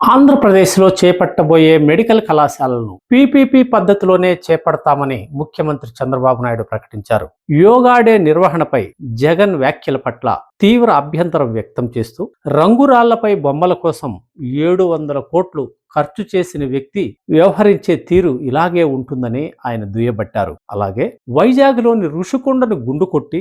ఆంధ్రప్రదేశ్లో చేపట్టబోయే మెడికల్ కళాశాలను పీపీపీ పద్ధతిలోనే చేపడతామని ముఖ్యమంత్రి చంద్రబాబు నాయుడు ప్రకటించారు. యోగా డే నిర్వహణపై జగన్ వ్యాఖ్యల పట్ల తీవ్ర అభ్యంతరం వ్యక్తం చేస్తూ రంగురాళ్ళపై బొమ్మల కోసం ఏడు వందల కోట్లు ఖర్చు చేసిన వ్యక్తి వ్యవహరించే తీరు ఇలాగే ఉంటుందని ఆయన దుయ్యబట్టారు. అలాగే వైజాగ్లోని ఋషికొండను గుండు కొట్టి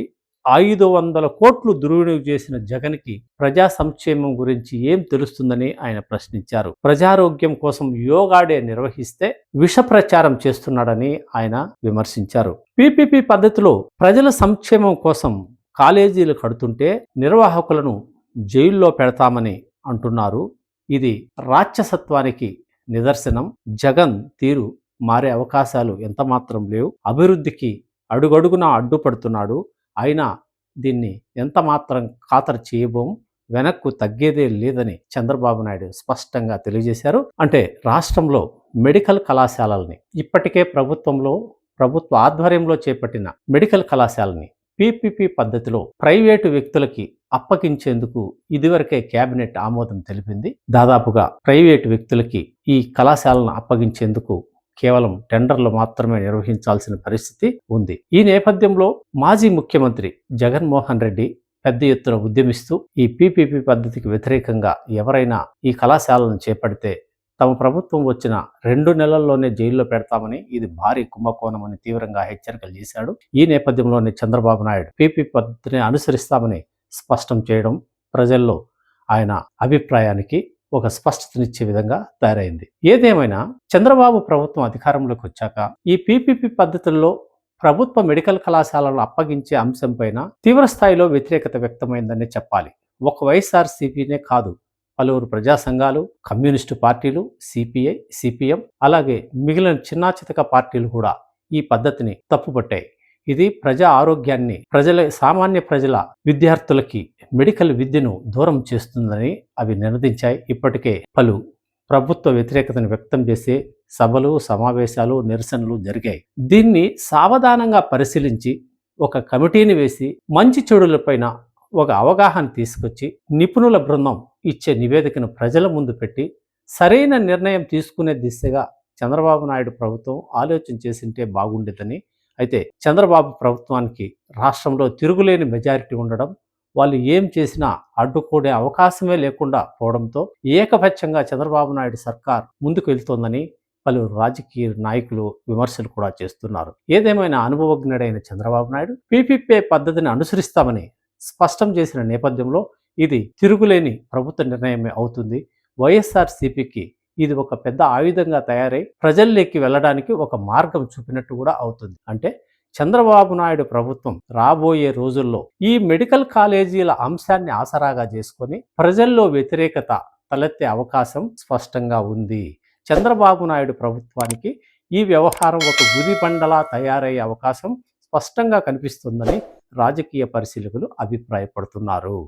ఐదు వందల కోట్లు దుర్వినియోగం చేసిన జగన్కి ప్రజా సంక్షేమం గురించి ఏం తెలుస్తుందని ఆయన ప్రశ్నించారు. ప్రజారోగ్యం కోసం యోగాడే నిర్వహిస్తే విష ప్రచారం చేస్తున్నాడని ఆయన విమర్శించారు. పీపీపీ పద్ధతిలో ప్రజల సంక్షేమం కోసం కాలేజీలు కడుతుంటే నిర్వాహకులను జైల్లో పెడతామని అంటున్నారు. ఇది రాక్షసత్వానికి నిదర్శనం. జగన్ తీరు మారే అవకాశాలు ఎంతమాత్రం లేవు. అభివృద్ధికి అడుగడుగునా అడ్డుపడుతున్నాడు. అయినా దీన్ని ఎంత మాత్రం ఖాతరు చేయబోము? వెనక్కు తగ్గేదే లేదని చంద్రబాబు నాయుడు స్పష్టంగా తెలియజేశారు. అంటే రాష్ట్రంలో మెడికల్ కళాశాలల్ని ఇప్పటికే ప్రభుత్వంలో ప్రభుత్వ ఆధ్వర్యంలో చేపట్టిన మెడికల్ కళాశాలని పీపీపీ పద్ధతిలో ప్రైవేటు వ్యక్తులకి అప్పగించేందుకు ఇదివరకే కేబినెట్ ఆమోదం తెలిపింది. దాదాపుగా ప్రైవేటు వ్యక్తులకి ఈ కళాశాలను అప్పగించేందుకు కేవలం టెండర్లు మాత్రమే నిర్వహించాల్సిన పరిస్థితి ఉంది. ఈ నేపథ్యంలో మాజీ ముఖ్యమంత్రి జగన్మోహన్ రెడ్డి పెద్ద ఎత్తున ఉద్యమిస్తూ ఈ పీపీపీ పద్ధతికి వ్యతిరేకంగా ఎవరైనా ఈ కళాశాలను చేపడితే తమ ప్రభుత్వం వచ్చిన రెండు నెలల్లోనే జైల్లో పెడతామని ఇది భారీ కుంభకోణం అని తీవ్రంగా హెచ్చరికలు చేశాడు. ఈ నేపథ్యంలోనే చంద్రబాబు నాయుడు పీపీ పద్ధతిని అనుసరిస్తామని స్పష్టం చేయడం ప్రజల్లో ఆయన అభిప్రాయానికి ఒక స్పష్టతనిచ్చే విధంగా తయారైంది. ఏదేమైనా చంద్రబాబు ప్రభుత్వం అధికారంలోకి వచ్చాక ఈ పీపీపీ పద్ధతుల్లో ప్రభుత్వ మెడికల్ కళాశాలను అప్పగించే అంశంపైన తీవ్ర స్థాయిలో వ్యతిరేకత వ్యక్తమైందని చెప్పాలి. ఒక వైఎస్ఆర్సీపీనే కాదు పలువురు ప్రజా సంఘాలు కమ్యూనిస్టు పార్టీలు సిపిఐ సిపిఎం అలాగే మిగిలిన చిన్నా చితక పార్టీలు కూడా ఈ పద్ధతిని తప్పుపట్టాయి. ఇది ప్రజా ఆరోగ్యాన్ని ప్రజల సామాన్య ప్రజల విద్యార్థులకి మెడికల్ విద్యను దూరం చేస్తుందని అవి నినదించాయి. ఇప్పటికే పలు ప్రభుత్వ వ్యతిరేకతను వ్యక్తం చేసే సభలు సమావేశాలు నిరసనలు జరిగాయి. దీన్ని సావధానంగా పరిశీలించి ఒక కమిటీని వేసి మంచి చెడులపైన ఒక అవగాహన తీసుకొచ్చి నిపుణుల బృందం ఇచ్చే నివేదికను ప్రజల ముందు పెట్టి సరైన నిర్ణయం తీసుకునే దిశగా చంద్రబాబు నాయుడు ప్రభుత్వం ఆలోచన చేసింటే బాగుండేదని అయితే చంద్రబాబు ప్రభుత్వానికి రాష్ట్రంలో తిరుగులేని మెజారిటీ ఉండడం వాళ్ళు ఏం చేసినా అడ్డుకోడే అవకాశమే లేకుండా పోవడంతో ఏకపక్షంగా చంద్రబాబు నాయుడు సర్కార్ ముందుకు వెళ్తోందని పలు రాజకీయ నాయకులు విమర్శలు కూడా చేస్తున్నారు. ఏదేమైనా అనుభవజ్ఞుడైన చంద్రబాబు నాయుడు పీపీపీ పద్ధతిని అనుసరిస్తామని స్పష్టం చేసిన నేపథ్యంలో ఇది తిరుగులేని ప్రభుత్వ నిర్ణయమే అవుతుంది. వైఎస్ఆర్ సిపికి ఇది ఒక పెద్ద ఆయుధంగా తయారై ప్రజల్లోకి వెళ్ళడానికి ఒక మార్గం చూపినట్టు కూడా అవుతుంది. అంటే చంద్రబాబు నాయుడు ప్రభుత్వం రాబోయే రోజుల్లో ఈ మెడికల్ కాలేజీల అంశాన్ని ఆసరాగా చేసుకొని ప్రజల్లో వ్యతిరేకత తలెత్తే అవకాశం స్పష్టంగా ఉంది. చంద్రబాబు నాయుడు ప్రభుత్వానికి ఈ వ్యవహారం ఒక గుదిబండలా తయారయ్యే అవకాశం స్పష్టంగా కనిపిస్తుందని రాజకీయ పరిశీలకులు అభిప్రాయపడుతున్నారు.